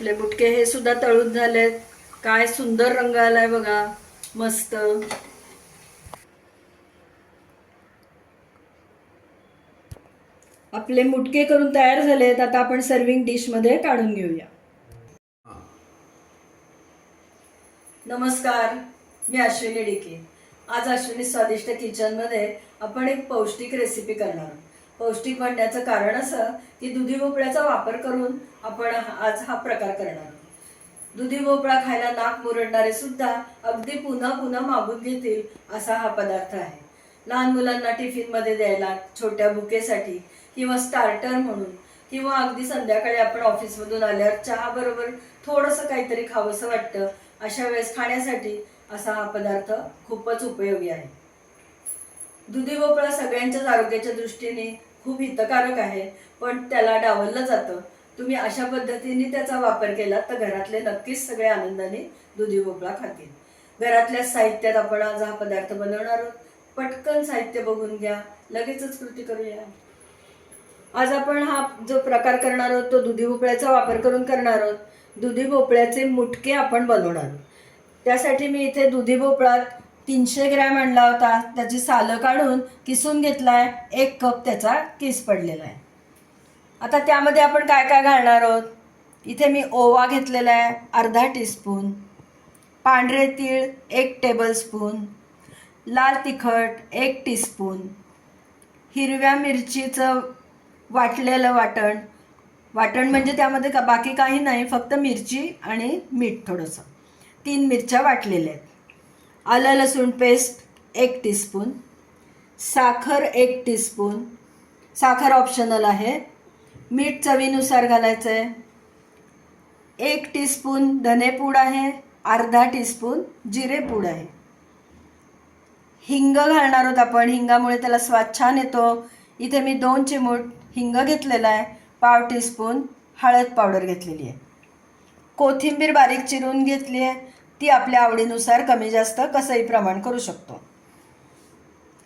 आपले बुटके हे सुद्धा तळून झालेत. काय सुंदर रंग आलाय बघा. मस्त. आपले मुटके करून तयार झालेत. आता आपण सर्विंग डिशमध्ये काढून घेऊया. नमस्कार. मी अश्विनी डिके. आज अश्विनी स्वादिष्ट किचनमध्ये आपण एक पौष्टिक रेसिपी करणार आहोत. पौष्टिक म्हणण्याचं कारण असं की दुधी भोपळ्याचा वापर करून आपण आज हा प्रकार करणार दुधी भोपळा खायला नाक मुरडणारे सुद्धा अगदी पुन्हा पुन्हा मागून घेतील असा हा पदार्थ आहे. लहान मुलांना टिफिनमध्ये द्यायला छोट्या बुकेसाठी किंवा स्टार्टर म्हणून किंवा अगदी संध्याकाळी आपण ऑफिसमधून आल्यावर चहा बरोबर थोडंसं काहीतरी खावंसं वाटतं अशा वेळेस खाण्यासाठी असा हा पदार्थ खूपच उपयोगी आहे. दुधी भोपळा सगळ्यांच्याच आरोग्याच्या दृष्टीने खूप हितकारक आहे पण त्याला डावललं जातं. तुम्ही अशा पद्धतीने त्याचा वापर केला तर घरातले नक्कीच सगळे आनंदाने दुधी भोपळा खातील. घरातल्या साहित्यात आपण आज हा पदार्थ बनवणार आहोत. पटकन साहित्य बघून घ्या. लगेचच कृती करूया. आज आपण हा जो प्रकार करणार आहोत तो दुधी भोपळ्याचा वापर करून करणार आहोत. दुधी भोपळ्याचे मुटके आपण बनवणार आहोत. त्यासाठी मी इथे दुधी भोपळात तीनशे ग्रॅम आणला होता. त्याची सालं काढून किसून घेतलाय. एक कप त्याचा किस पडलेला आहे. आता त्यामध्ये आपण काय काय घालणार आहोत? इथे मी ओवा घेतलेला आहे अर्धा टीस्पून पांढरे तीळ एक टेबलस्पून लाल तिखट एक टीस्पून हिरव्या मिरचीचं वाटलेलं वाटण. वाटण म्हणजे त्यामध्ये का बाकी काही नाही फक्त मिरची आणि मीठ थोडंसं. तीन मिरच्या वाटलेल्या आहेत. आलं लसूण पेस्ट एक टीस्पून साखर एक टीस्पून साखर ऑप्शनल आहे. मीठ चवीनुसार घालायचं आहे एक टीस्पून धनेपूड आहे. अर्धा टीस्पून जिरेपूड आहे. हिंग घालणार आहोत आपण. हिंगामुळे त्याला स्वाद छान येतो. इथे मी दोन चिमूट हिंग घेतलेला आहे. पाव टीस्पून हळद पावडर घेतलेली आहे. कोथिंबीर बारीक चिरून घेतली आहे. ती आपल्या आवडीनुसार कमी जास्त कसंही प्रमाण करू शकतो.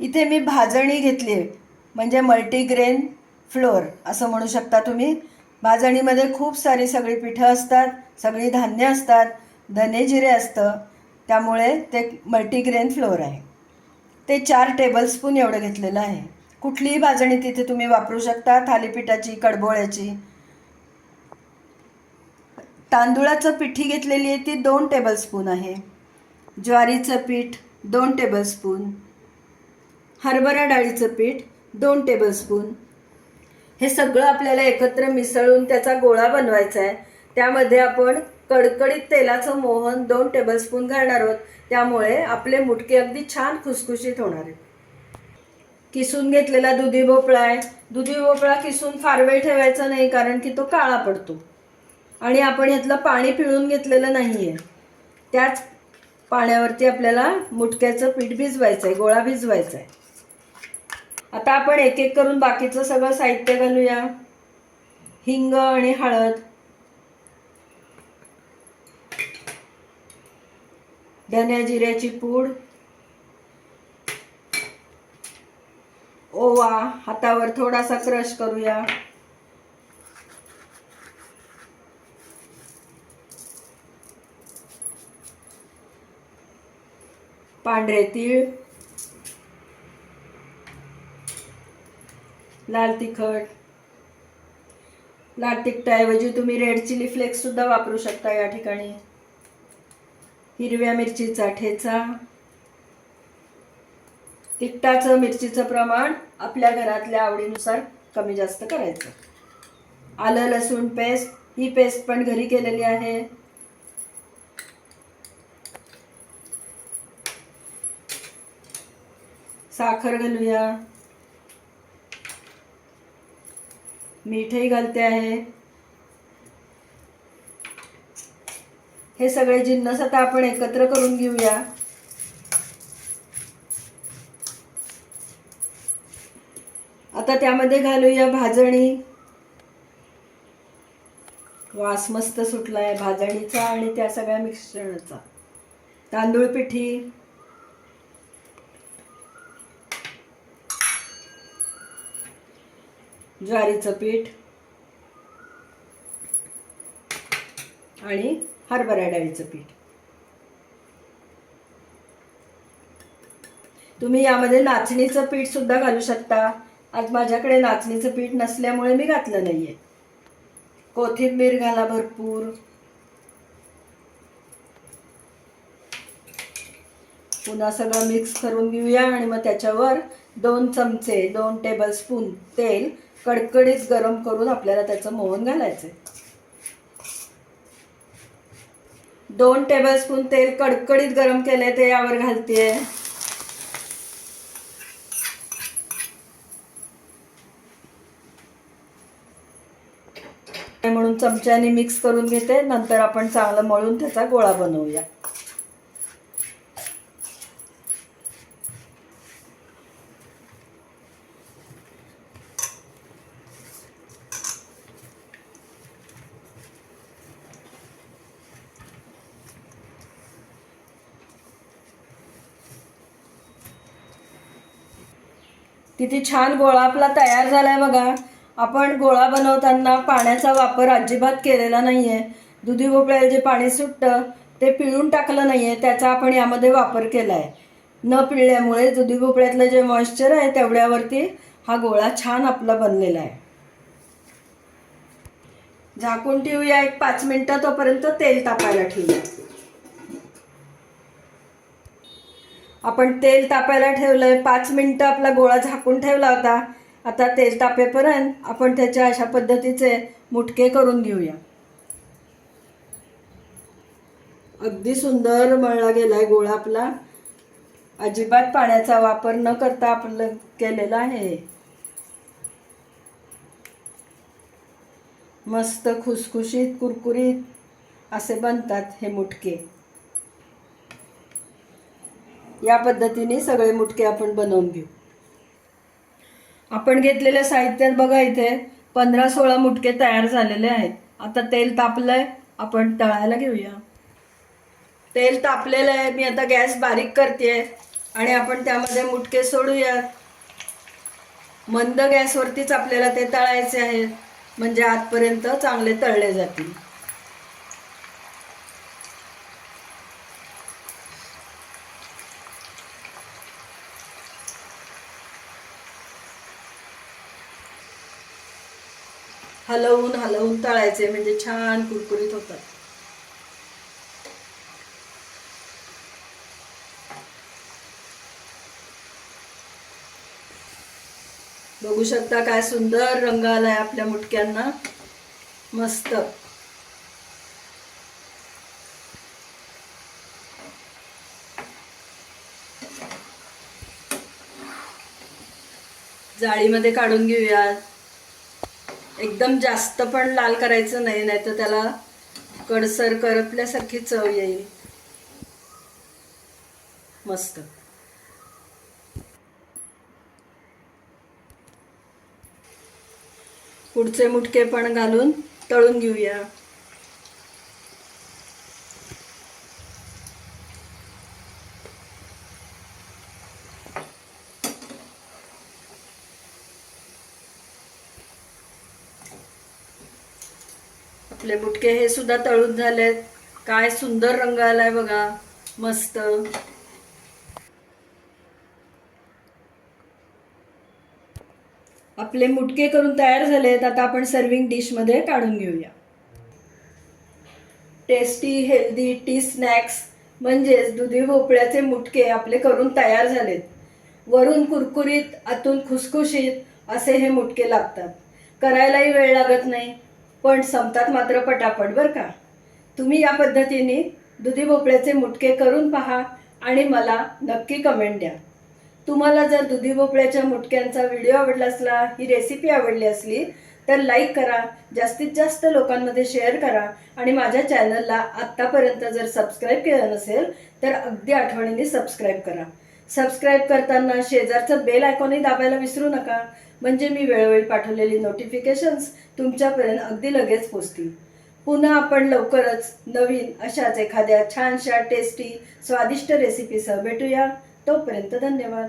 इथे मी भाजणी घेतली आहे. म्हणजे मल्टीग्रेन फ्लोअर असं म्हणू शकता तुम्ही. भाजणीमध्ये खूप सारी सगळी पिठं असतात सगळी धान्य असतात धने जिरे असतं. त्यामुळे ते मल्टीग्रेन फ्लोअर आहे. ते चार टेबलस्पून एवढं घेतलेलं आहे. कुठलीही भाजणी तिथे तुम्ही वापरू शकता. थालीपीठाची कडबोळ्याची तांदुळाचं पिठी घेतलेली आहे ती दोन टेबलस्पून आहे. ज्वारीचं पीठ दोन टेबलस्पून हरभरा डाळीचं पीठ दोन टेबलस्पून हे सगळं आपल्याला एकत्र मिसळून त्याचा गोळा बनवायचा आहे. त्यामध्ये आपण कडकडीत तेलाचं मोहन दोन टेबलस्पून घालणार आहोत. त्यामुळे आपले मुटके अगदी छान खुसखुशीत होणार आहेत. किसून घेतलेला दुधी भोपळा आहे. दुधी भोपळा किसून फार वेळ ठेवायचा नाही कारण की तो काळा पडतो. आणि आपण ह्यातलं पाणी पिळून घेतलेलं नाही आहे त्याच पाण्यावरती आपल्याला मुटक्याचं पीठ भिजवायचं आहे गोळा भिजवायचा आहे आता आपण एक एक करून बाकीचं सगळं साहित्य घालूया. हिंग आणि हळद. धन्या जिऱ्याची पूड. ओवा हातावर थोडासा क्रश करूया. पांढरे तीळ लाल तिखट. लाल तिखटाऐवजी तुम्ही रेड चिली फ्लेक्स सुद्धा वापरू शकता या ठिकाणी. हिरव्या मिरचीचा ठेचा. तिखटाचं मिरचीचं प्रमाण आपल्या घरातल्या आवडीनुसार कमी जास्त करायचं. आलं लसूण पेस्ट ही पेस्ट पण घरी केलेली आहे. साखर घालूया. मीठही घालते आहे. हे सगळे जिन्नस आता आपण एकत्र करून घेऊया. आता त्यामध्ये घालूया भाजणी. वास मस्त सुटलाय भाजणीचा आणि त्या सगळ्या मिश्रणाचा. तांदूळ पिठी. ज्वारीचं पीठ आणि हरभरा डाळीचं पीठ. तुम्ही यामध्ये नाचणीचं पीठ सुद्धा घालू शकता. आज माझ्याकडे नाचणीचं पीठ नसल्यामुळे मी घातलं नाहीये. कोथिंबीर घाला भरपूर. पुन्हा सगळं मिक्स करून घेऊया आणि मग त्याच्यावर दोन चमचे दोन टेबलस्पून तेल कडकडीत गरम करून आपल्याला त्याचं मोहन घालायचं दोन टेबलस्पून तेल कडकडीत गरम केले ते यावर घालतीये. म्हणून चमच्याने मिक्स करून घेते नंतर आपण चांगलं मळून त्याचा गोळा बनवूया. किती छान गोळा आपला तयार झाला आहे बघा. आपण गोळा बनवताना पाण्याचा वापर अजिबात केलेला नाहीये. दुधी भोपळ्याला जे पाणी सुटतं ते पिळून टाकलं नाहीये त्याचा आपण यामध्ये वापर केला आहे न पिळल्यामुळे दुधी भोपळ्यातलं जे मॉइश्चर आहे तेवढ्यावरती हा गोळा छान आपला बनलेला आहे. झाकून ठेवूया एक पाच मिनटं तोपर्यंत तेल तापायला ठेवूया. आपण तेल तापायला ठेवलंय पाच मिनटं आपला गोळा झाकून ठेवला होता. आता तेल तापेपर्यंत आपण त्याच्या अशा पद्धतीचे मुटके करून घेऊया. अगदी सुंदर मळला गेलाय गोळा आपला. अजिबात पाण्याचा वापर न करता आपलं केलेला आहे. मस्त खुसखुशीत कुरकुरीत असे बनतात हे मुटके. या पद्धतीने सगळे मुटके आपण बनवून घेऊ. आपण घेतलेल्या साहित्यात बघा इथे पंधरा सोळा मुटके तयार झालेले आहेत. आता तेल तापलंय आपण तळायला घेऊया. तेल तापलेलं आहे मी आता गॅस बारीक करते आणि आपण त्यामध्ये मुटके सोडूया. मंद गॅसवरतीच आपल्याला ते तळायचे आहेत म्हणजे आतपर्यंत चांगले तळले जातील. हलवून हलवून तळायचे म्हणजे छान कुरकुरीत होतात. बघू शकता काय सुंदर रंग आलाय आपल्या मुटक्यांना. मस्त. जाळीमध्ये काढून घेऊया एकदम जास्त पण लाल करायचं नाही नाही तर त्याला कडसर करपल्यासारखी चव येईल. मस्त. पुढचे मुटके पण घालून तळून घेऊया. आपले बुटके हे सुद्धा तळून झालेत. काय सुंदर रंग आलाय बघा. मस्त. आपले मुटके करून तयार झालेत. आता आपण सर्विंग डिशमध्ये काढून घेऊया. टेस्टी हेल्दी टी स्नॅक्स म्हणजेच दुधी भोपळ्याचे मुटके आपले करून तयार झालेत. वरून कुरकुरीत आतून खुसखुशीत असे हे मुटके लागतात. करायलाही वेळ लागत नाही. पण संपतात मात्र पटापट बरं का? तुम्ही या पद्धतीने दुधी भोपळ्याचे मुटके करून पहा आणि मला नक्की कमेंट द्या. तुम्हाला जर दुधी भोपळ्याच्या मुटक्यांचा व्हिडिओ आवडला असला ही रेसिपी आवडली असली तर लाईक करा जास्तीत जास्त लोकांमध्ये शेअर करा आणि माझ्या चॅनलला आत्तापर्यंत जर सबस्क्राईब केलं नसेल तर अगदी आठवणीने सबस्क्राईब करा. सबस्क्राईब करताना शेजारचं बेल आयकॉनही दाबायला विसरू नका. म्हणजे मी वेळोवेळी पाठवलेली नोटिफिकेशन्स तुमच्यापर्यंत अगदी लगेच पोचतील. पुन्हा आपण लवकरच नवीन अशाच एखाद्या छानशा टेस्टी स्वादिष्ट रेसिपीसह भेटूया. तोपर्यंत धन्यवाद.